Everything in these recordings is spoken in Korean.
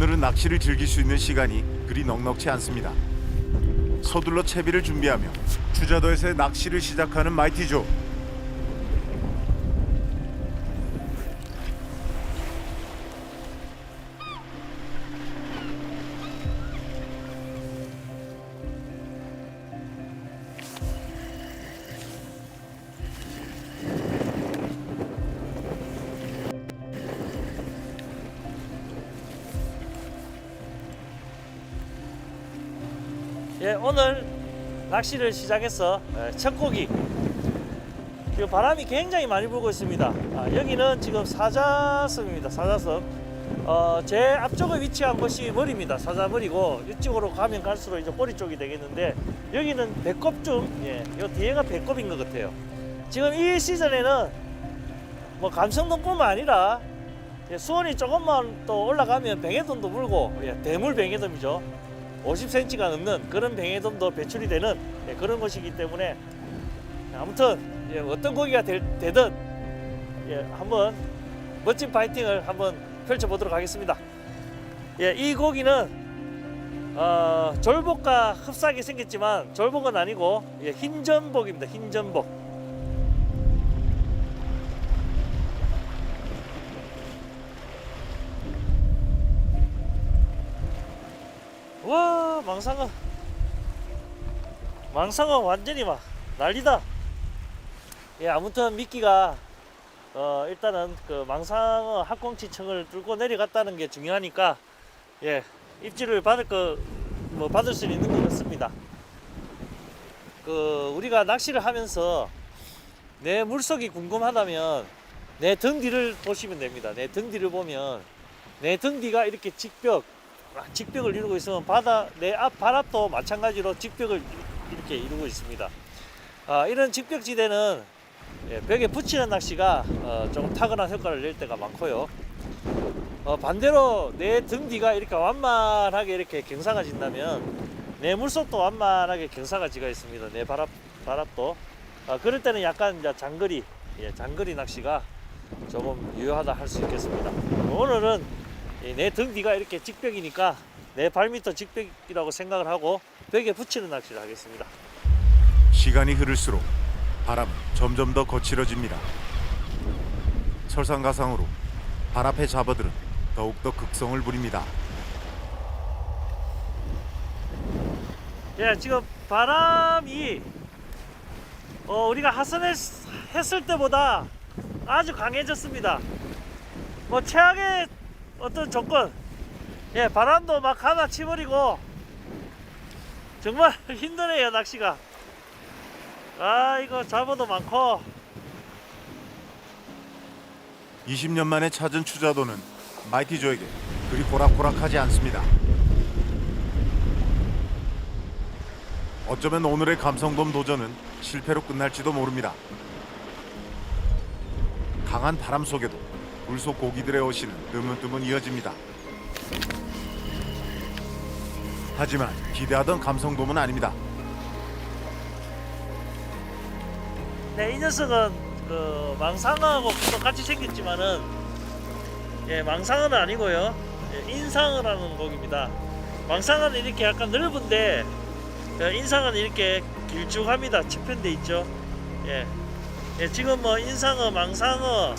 오늘은 낚시를 즐길 수 있는 시간이 그리 넉넉치 않습니다. 서둘러 채비를 준비하며 추자도에서 낚시를 시작하는 마이티조. 낚시를 시작해서 예, 첫 고기. 바람이 굉장히 많이 불고 있습니다. 아, 여기는 지금 사자섬입니다. 사자섬. 어, 제 앞쪽에 위치한 것이 머리입니다. 사자머리고 이쪽으로 가면 갈수록 이제 꼬리 쪽이 되겠는데 여기는 배꼽 중, 예, 요 뒤에가 배꼽인 것 같아요. 지금 이 시즌에는 뭐 감성동뿐만 아니라 예, 수온이 조금만 또 올라가면 뱅에돔도 물고 예, 대물 뱅에돔이죠. 50cm가 넘는 그런 뱅에돔도 배출이 되는 예, 그런 것이기 때문에 아무튼 예, 어떤 고기가 될, 되든 예, 한번 멋진 파이팅을 한번 펼쳐보도록 하겠습니다. 예, 이 고기는 어, 졸복과 흡사하게 생겼지만 졸복은 아니고 예, 흰전복입니다. 흰전복. 와 망상어. 망상어 완전히 막 난리다. 예 아무튼 미끼가 어 일단은 그 망상어 합공치층을 뚫고 내려갔다는 게 중요하니까 예 입질을 받을 거 뭐 받을 수 있는 것 같습니다. 그 우리가 낚시를 하면서 내 물속이 궁금하다면 내 등 뒤를 보시면 됩니다. 내 등 뒤를 보면 내 등 뒤가 이렇게 직벽 아, 직벽을 이루고 있으면 바다 내 앞 바람도 마찬가지로 직벽을 이렇게 이루고 있습니다. 아, 이런 직벽지대는 예, 벽에 붙이는 낚시가 어, 조금 탁월한 효과를 낼 때가 많고요. 어, 반대로 내 등 뒤가 이렇게 완만하게 이렇게 경사가 진다면 내 물속도 완만하게 경사가 지가 있습니다. 내 바람 바람도 아, 그럴 때는 약간 이제 장거리 예, 장거리 낚시가 조금 유효하다 할 수 있겠습니다. 오늘은 내 등 뒤가 이렇게 직벽이니까 내 발밑도 직벽이라고 생각을 하고 벽에 붙이는 낚시를 하겠습니다. 시간이 흐를수록 바람은 점점 더 거칠어집니다. 설상가상으로 발 앞의 잡어들은 더욱더 극성을 부립니다. 예, 지금 바람이 어, 우리가 하선했을 때보다 아주 강해졌습니다. 뭐 최악의 어떤 조건, 예, 바람도 막 하나 치버리고 정말 힘드네요 낚시가. 아 이거 잡어도 많고 20년 만에 찾은 추자도는 마이티조에게 그리 호락호락하지 않습니다. 어쩌면 오늘의 감성돔 도전은 실패로 끝날지도 모릅니다. 강한 바람 속에도 물속 고기들의 어시는 드문드문 이어집니다. 하지만 기대하던 감성돔은 아닙니다. 네, 이 녀석은 그 망상어하고 똑같이 생겼지만은 예, 망상어는 아니고요. 예, 인상어라는 곡입니다. 망상어는 이렇게 약간 넓은데 예, 인상어는 이렇게 길쭉합니다. 측편돼 있죠. 예. 예, 지금 뭐 인상어, 망상어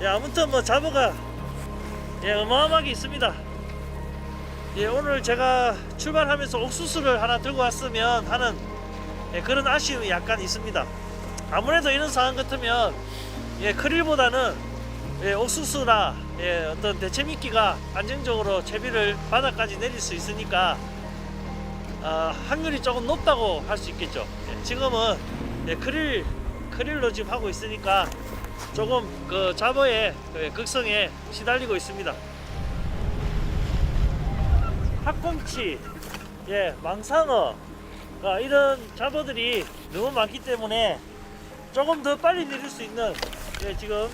예, 아무튼 뭐 잡어가 예, 어마어마하게 있습니다. 예, 오늘 제가 출발하면서 옥수수를 하나 들고 왔으면 하는 예, 그런 아쉬움이 약간 있습니다. 아무래도 이런 상황 같으면 예, 크릴보다는 예, 옥수수나 예, 어떤 대체 미끼가 안정적으로 채비를 바닥까지 내릴 수 있으니까 아, 확률이 조금 높다고 할 수 있겠죠. 예, 지금은 예, 크릴 크릴로 지금 하고 있으니까 조금 그 잡어의 그 극성에 시달리고 있습니다. 학꽁치, 예, 망상어, 아, 이런 잡어들이 너무 많기 때문에 조금 더 빨리 내릴 수 있는 예, 지금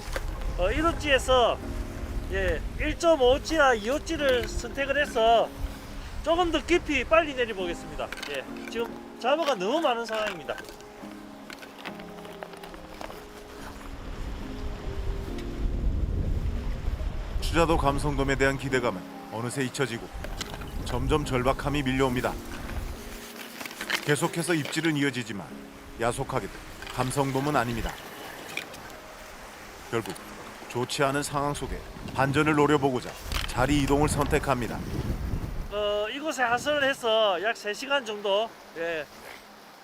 어, 1호지에서 예, 1.5호지나 2호지를 선택을 해서 조금 더 깊이 빨리 내려 보겠습니다. 예, 지금 잡어가 너무 많은 상황입니다. 추자도 감성돔에 대한 기대감은 어느새 잊혀지고 점점 절박함이 밀려옵니다. 계속해서 입질은 이어지지만 야속하게도 감성돔은 아닙니다. 결국 좋지 않은 상황 속에 반전을 노려보고자 자리 이동을 선택합니다. 어, 이곳에 하선을 해서 약 3시간 정도 예,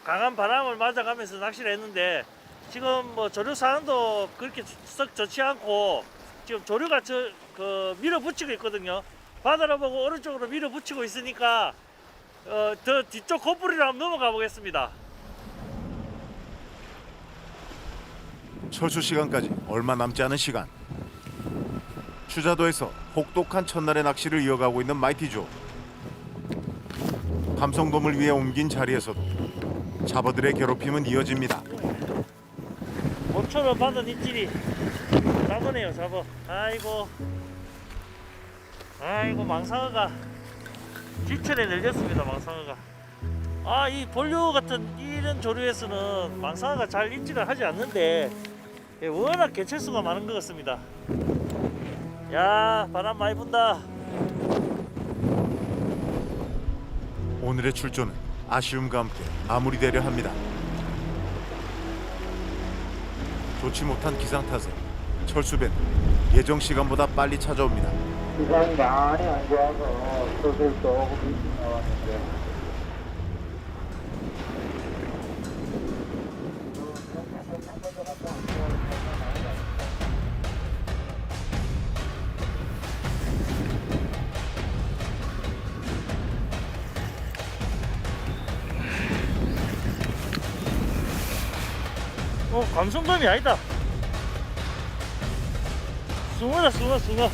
강한 바람을 맞아가면서 낚시를 했는데 지금 뭐 조류 상황도 그렇게 썩 좋지 않고 지금 조류가 저, 그 밀어붙이고 있거든요. 바다로 보고 오른쪽으로 밀어붙이고 있으니까 어, 더 뒤쪽 코뿔이로 한번 넘어가 보겠습니다. 철수 시간까지 얼마 남지 않은 시간. 추자도에서 혹독한 첫날의 낚시를 이어가고 있는 마이티조. 감성돔을 위해 옮긴 자리에서도 잡어들의 괴롭힘은 이어집니다. 모처럼 받은 입질이 잡으네요 잡어. 아이고. 아이고 망상어가. 지천에 ner렸습니다 망상어가. 아 이 본류 같은 이런 조류에서는 망상어가 잘 입질을 하지 않는데 예, 워낙 개체수가 많은 것 같습니다. 야 바람 많이 분다. 오늘의 출조는 아쉬움과 함께 마무리되려 합니다. 좋지 못한 기상 탓에 철수배는 예정 시간보다 빨리 찾아옵니다. 기상이 많이 안 좋아서 수술 조금 일찍 나왔는데 어 감성돔이 아니다 숭어다 숭어 숭어.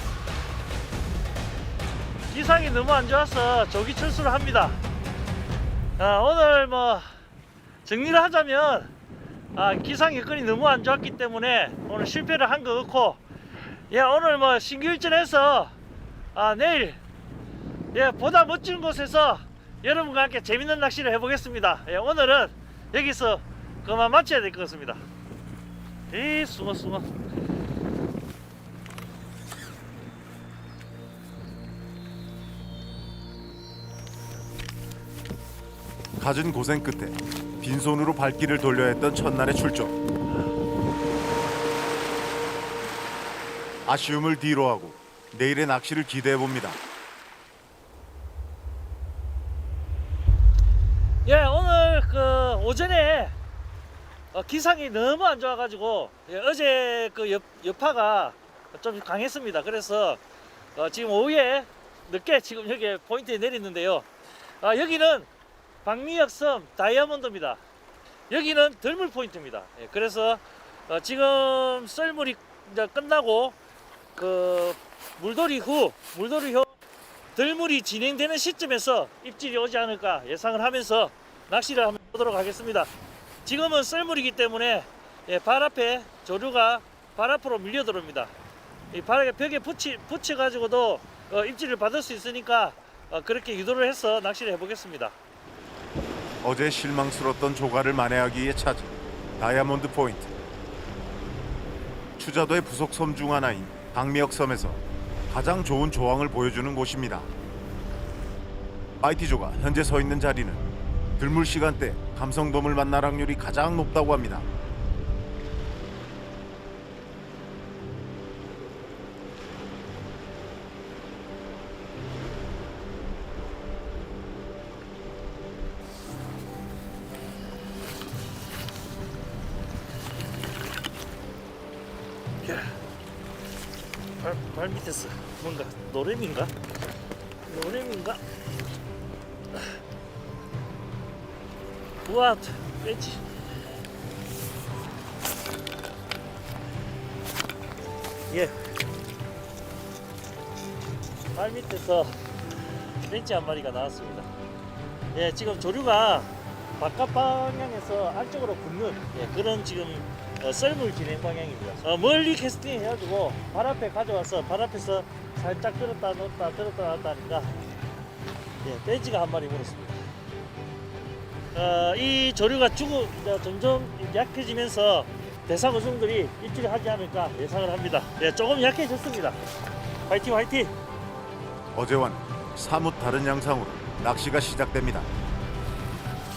기상이 너무 안 좋아서 조기 철수를 합니다. 아, 오늘 뭐 정리를 하자면 아, 기상 여건이 너무 안 좋았기 때문에 오늘 실패를 한 거 같고 예 오늘 뭐 신규 일전해서 아, 내일 예 보다 멋진 곳에서 여러분과 함께 재밌는 낚시를 해보겠습니다. 예, 오늘은 여기서 그만 마쳐야 될 것 같습니다. 이 숭어 숭어 갖은 고생 끝에 빈손으로 발길을 돌려야 했던 첫날의 출조. 아쉬움을 뒤로 하고 내일의 낚시를 기대해 봅니다. 예, 오늘 그 오전에 어, 기상이 너무 안 좋아가지고 예, 어제 그 여, 여파가 좀 강했습니다. 그래서 어, 지금 오후에 늦게 지금 여기 포인트에 내렸는데요. 아, 여기는 박미역섬 다이아몬드입니다. 여기는 덜물 포인트입니다. 예, 그래서 어, 지금 썰물이 이제 끝나고 그 물돌이 후 물돌이 후 들물이 진행되는 시점에서 입질이 오지 않을까 예상을 하면서 낚시를 한번 보도록 하겠습니다. 지금은 썰물이기 때문에 예, 발 앞에 조류가 발 앞으로 밀려 들어옵니다. 이 발에 벽에 붙이 붙여 가지고도 어, 입질을 받을 수 있으니까 어, 그렇게 유도를 해서 낚시를 해보겠습니다. 어제 실망스러웠던 조가를 만회하기 위해 찾은 다이아몬드 포인트. 추자도의 부속 섬 중 하나인 박미역 섬에서 가장 좋은 조항을 보여주는 곳입니다. 마이티조가 현재 서 있는 자리는 들물 시간대 감성돔을 만날 확률이 가장 높다고 합니다. 노래민가? 노래민가? 우와 벤치 예. 발 밑에서 벤치 한 마리가 나왔습니다. 예, 지금 조류가 바깥 방향에서 안쪽으로 붙는 예, 그런 지금 어, 썰물 진행 방향입니다. 어, 멀리 캐스팅 해가지고 발 앞에 가져와서 발 앞에서 살짝 들었다 놓았다 들었다 놨다 하니까 예, 벤치가 한 마리 물었습니다. 어, 이 조류가 죽어 점점 약해지면서 대상어종들이 입질을 하지 않을까 예상을 합니다. 예, 조금 약해졌습니다. 화이팅 화이팅! 어제와는 사뭇 다른 양상으로 낚시가 시작됩니다.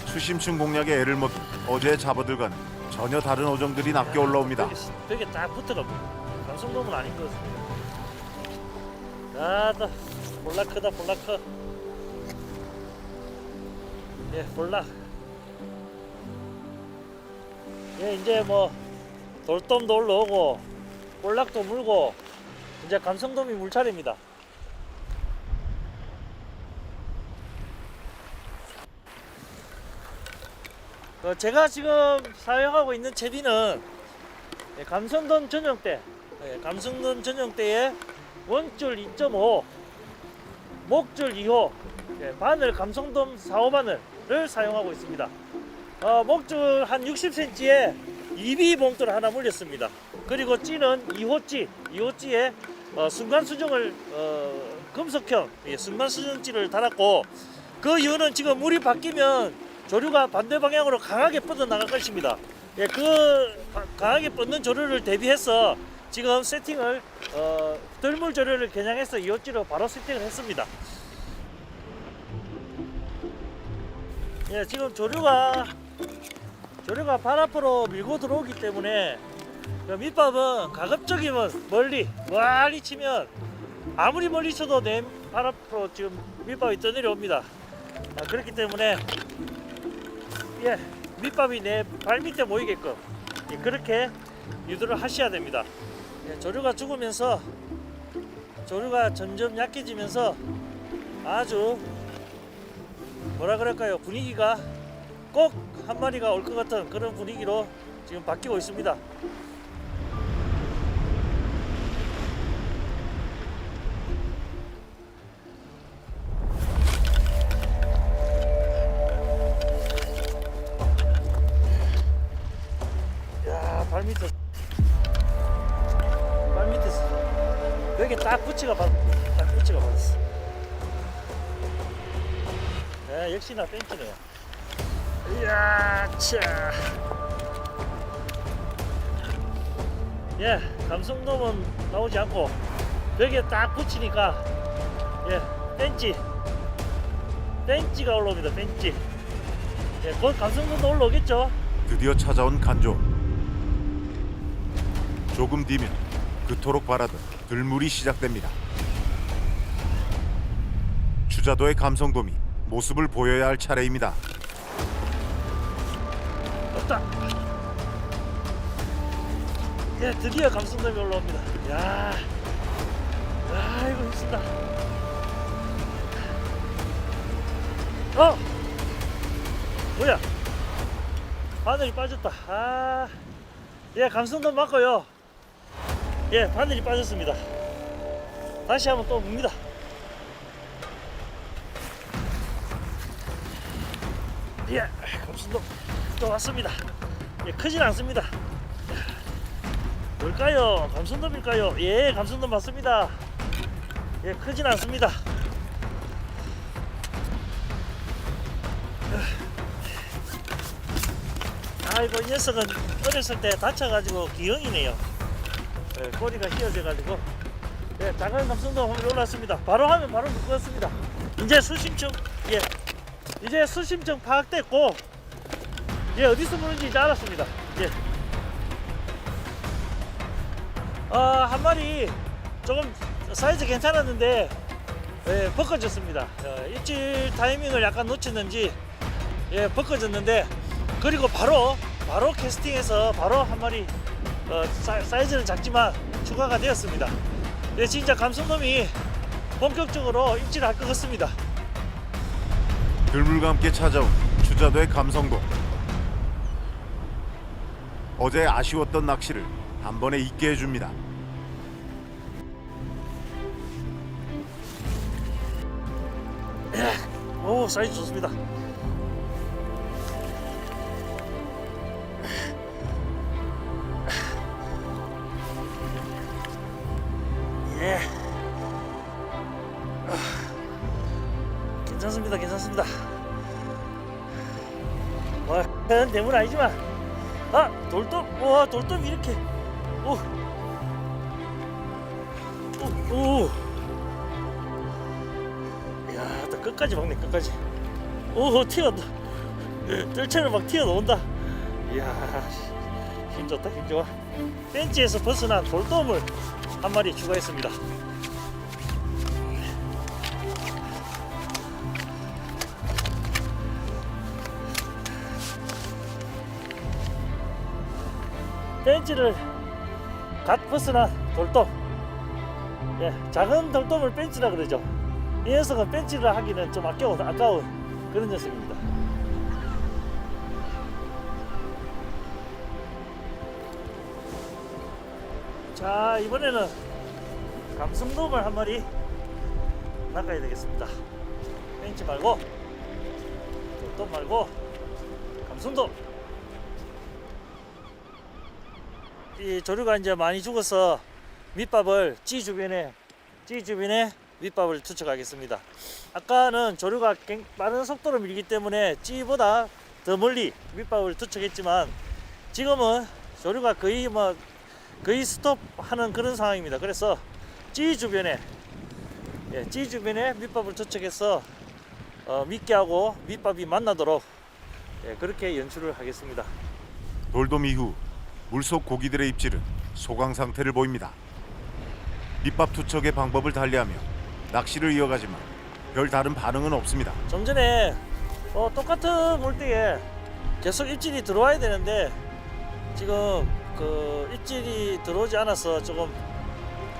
수심층 공략에 애를 먹인 어제의 잡어들과는 전혀 다른 어종들이 낚여 올라옵니다. 벽에 딱 붙어갑니다. 감성돔은 아닌 것 같습니다. 아따 볼라 크다 볼라 커. 예 볼라. 예 이제 뭐 돌돔도 올라오고 볼락도 물고 이제 감성돔이 물 차례입니다. 어, 제가 지금 사용하고 있는 채비는 예, 감성돔 전용대, 예, 감성돔 전용대에 원줄 2.5, 목줄 2호, 예, 바늘 감성돔 4호 바늘을 사용하고 있습니다. 어, 목줄 한 60cm에 2B 봉투를 하나 물렸습니다. 그리고 찌는 2호찌, 2호찌에 어, 순간 수정을 어, 금속형 예, 순간 수정찌를 달았고 그 이유는 지금 물이 바뀌면 조류가 반대 방향으로 강하게 뻗어 나갈 것입니다. 예, 그 바- 강하게 뻗는 조류를 대비해서 지금 세팅을 어, 덜물 조류를 겨냥해서 이호찌로 바로 세팅을 했습니다. 예, 지금 조류가 조류가 발 앞으로 밀고 들어오기 때문에 그 밑밥은 가급적이면 멀리 멀리 치면 아무리 멀리 쳐도 내 발 앞으로 지금 밑밥이 떠내려옵니다. 아, 그렇기 때문에 예, 밑밥이 내 발 밑에 모이게끔 예, 그렇게 유도를 하셔야 됩니다. 예, 조류가 죽으면서 조류가 점점 약해지면서 아주 뭐라 그럴까요 분위기가 꼭 한 마리가 올 것 같은 그런 분위기로 지금 바뀌고 있습니다. 붙이가 받, 딱 붙이가 받았어. 야, 역시나 땡기네요. 이야, 차. 예, 감성돔은 나오지 않고 벽에 딱 붙이니까 예, 벤치, 벤치가 올라옵니다. 벤치. 예, 곧 감성돔도 올라오겠죠. 드디어 찾아온 간조. 조금 뒤면 그토록 바라던 들물이 시작됩니다. 주자도의 감성돔이 모습을 보여야 할 차례입니다. 없다. 예, 드디어 감성돔이 올라옵니다. 야, 아, 이거 힘쓰다. 어, 뭐야? 바늘이 빠졌다. 아, 예, 감성돔 맞고요. 예, 바늘이 빠졌습니다. 다시 한번 또 묵니다. 예, 감성돔 또 왔습니다. 예, 크진 않습니다. 뭘까요? 감성돔일까요? 예, 감성돔 맞습니다. 예, 크진 않습니다. 아이고, 이 녀석은 어렸을 때 다쳐가지고 기형이네요. 예, 꼬리가 휘어져가지고. 예, 작은 감성돔 한번 올랐습니다. 바로 하면 바로 묶었습니다. 이제 수심층, 예, 이제 수심층 파악됐고, 예, 어디서 무는지 이제 알았습니다. 예. 어, 한 마리 조금 사이즈 괜찮았는데 예, 벗겨졌습니다. 어, 입질 타이밍을 약간 놓쳤는지 예, 벗겨졌는데 그리고 바로 바로 캐스팅해서 바로 한 마리 어, 사, 사이즈는 작지만 추가가 되었습니다. 예, 진짜 감성돔이 본격적으로 입질할 것 같습니다. 들물과 함께 찾아온 주자도의 감성돔. 어제 아쉬웠던 낚시를 한 번에 잊게 해줍니다. 오 사이즈 좋습니다. 괜찮습니다. 괜찮습니다. 와, 큰 대물 아니지만 아 돌돔 와 돌돔 이렇게 오. 오, 오. 끝까지 막네 끝까지 오 튀어 뜰채를 막 튀어 나온다 이야 힘 좋다 힘 좋아 벤치에서 벗어난 돌돔을 한 마리 추가했습니다 벤치를 갓 벗어난 돌돔. 예, 작은 돌돔을 벤치라 그러죠. 이 녀석은 벤치를 하기는 좀 아까워, 아까운 그런 녀석입니다. 자 이번에는 감성돔을 한 마리 낚아야 되겠습니다. 벤치 말고 돌돔 말고 감성돔 이 조류가 이제 많이 죽어서 밑밥을 찌 주변에 찌 주변에 밑밥을 투척하겠습니다. 아까는 조류가 굉- 빠른 속도로 밀기 때문에 찌보다 더 멀리 밑밥을 투척했지만 지금은 조류가 거의 뭐 거의 스톱하는 그런 상황입니다. 그래서 찌 주변에 예, 찌 주변에 밑밥을 투척해서 어, 미끼하고 밑밥이 만나도록 예, 그렇게 연출을 하겠습니다. 돌돔 이후 물속 고기들의 입질은 소강 상태를 보입니다. 밑밥 투척의 방법을 달리하며 낚시를 이어가지만 별 다른 반응은 없습니다. 좀 전에 어, 똑같은 물때에 계속 입질이 들어와야 되는데 지금 그 입질이 들어오지 않아서 조금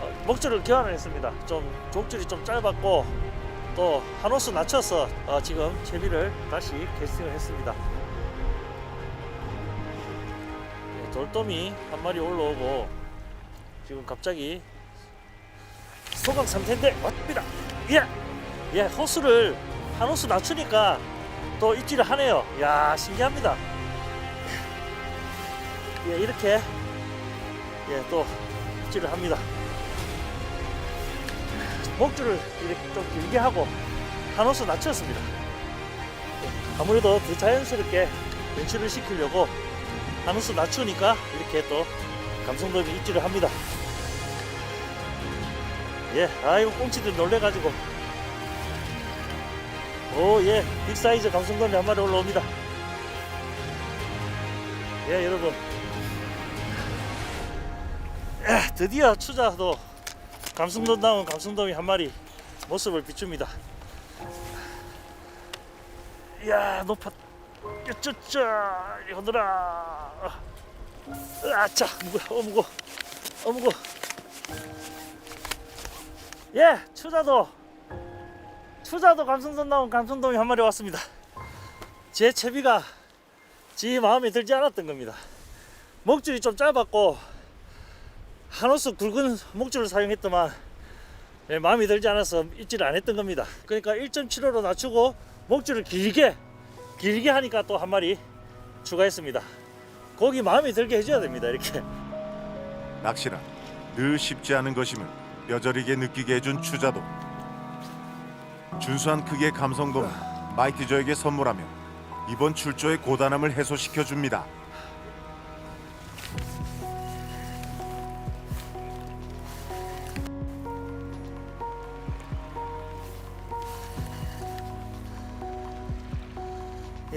어, 목줄을 교환을 했습니다. 좀 족줄이 좀 짧았고 또 한 호수 낮춰서 어, 지금 채비를 다시 캐스팅을 했습니다. 돌돔이 한 마리 올라오고 지금 갑자기 소강 상태인데 왔습니다. 예, 예, 호수를 한 호수 낮추니까 또 입질을 하네요. 야, 신기합니다. 예, 이렇게 예, 또 입질을 합니다. 목줄을 이렇게 좀 길게 하고 한 호수 낮췄습니다. 예, 아무래도 더 자연스럽게 연출을 시키려고 한 호수 낮추니까 이렇게 또 감성돔이 입질을 합니다. 예, 아이고 꽁치들 놀래가지고 오, 예, 빅사이즈 감성돔이 한 마리 올라옵니다. 예, 여러분. 에, 드디어 추자도 감성돔다운 감성돔이 한 마리 모습을 비춥니다. 이야, 높아. 쭈쭈, 이거들아. 아차, 무거워, 어, 무거워. 어, 무거워. 예, 추자도 투자도 감성돔 나온 감성돔이 한 마리 왔습니다. 제 채비가 지 마음에 들지 않았던 겁니다. 목줄이 좀 짧았고 한 호수 굵은 목줄을 사용했더만 예, 마음에 들지 않아서 입질을 안 했던 겁니다. 그러니까 1.75로 낮추고 목줄을 길게 길게 하니까 또 한 마리 추가했습니다. 고기 마음에 들게 해줘야 됩니다. 이렇게 낚시란 늘 쉽지 않은 것임을 뼈저리게 느끼게 해준 추자도 준수한 크기의 감성돔 마이티저에게 선물하며 이번 출조의 고단함을 해소시켜 줍니다.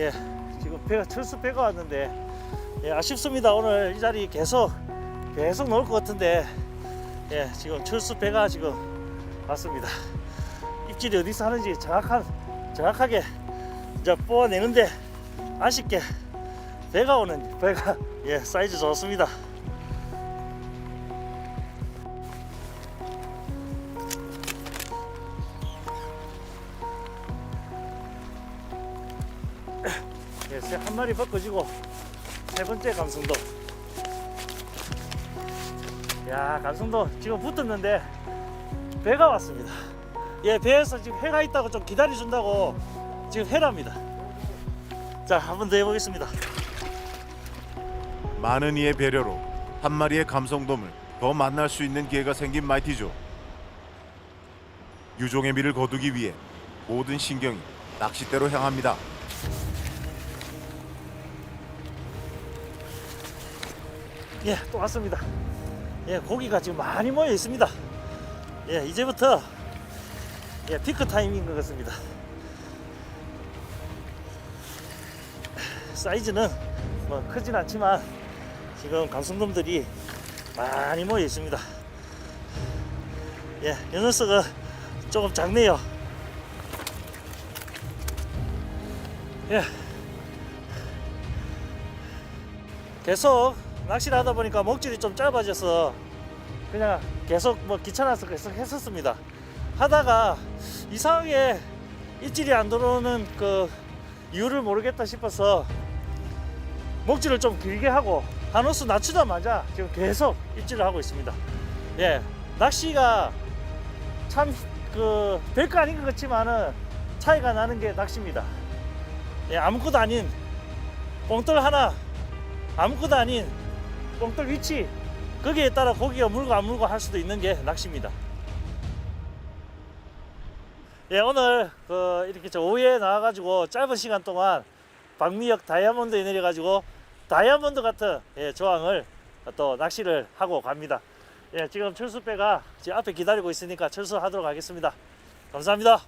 예, 지금 배가 철수 배가 왔는데 예, 아쉽습니다. 오늘 이 자리 계속 계속 나올 것 같은데 예, 지금 철수 배가 지금 왔습니다. 입질이 어디서 하는지 정확한 정확하게 이제 뽑아내는데 아쉽게 배가 오는 배가 예 사이즈 좋습니다. 예, 새한 마리 바꿔지고 세 번째 감성도. 야, 감성도 지금 붙었는데 배가 왔습니다. 예, 배에서 지금 해가 있다고 좀 기다려 준다고 지금 해랍니다. 자, 한 번 더 해보겠습니다. 많은 이의 배려로 한 마리의 감성돔을 더 만날 수 있는 기회가 생긴 마이티조. 유종의 미를 거두기 위해 모든 신경이 낚싯대로 향합니다. 예, 또 왔습니다. 예, 고기가 지금 많이 모여 있습니다. 예, 이제부터 예, 피크 타임인 것 같습니다. 사이즈는 뭐 크진 않지만 지금 강성돔들이 많이 모여 있습니다. 예, 연어석은 조금 작네요. 예. 계속 낚시를 하다 보니까 목줄이 좀 짧아져서 그냥 계속 뭐 귀찮아서 계속 했었습니다. 하다가 이상하게 입질이 안 들어오는 그 이유를 모르겠다 싶어서 목줄을 좀 길게 하고 한 호수 낮추자마자 지금 계속 입질을 하고 있습니다. 예, 낚시가 참 그 별거 아닌 것 같지만은 차이가 나는 게 낚시입니다. 예, 아무것도 아닌 뽕돌 하나, 아무것도 아닌 뽕돌 위치 거기에 따라 고기가 물고 안 물고 할 수도 있는 게 낚시입니다. 예, 오늘 그 이렇게 저 오후에 나와가지고 짧은 시간 동안 박미역 다이아몬드에 내려가지고 다이아몬드 같은 예, 조항을 또 낚시를 하고 갑니다. 예, 지금 철수배가 지금 앞에 기다리고 있으니까 철수하도록 하겠습니다. 감사합니다.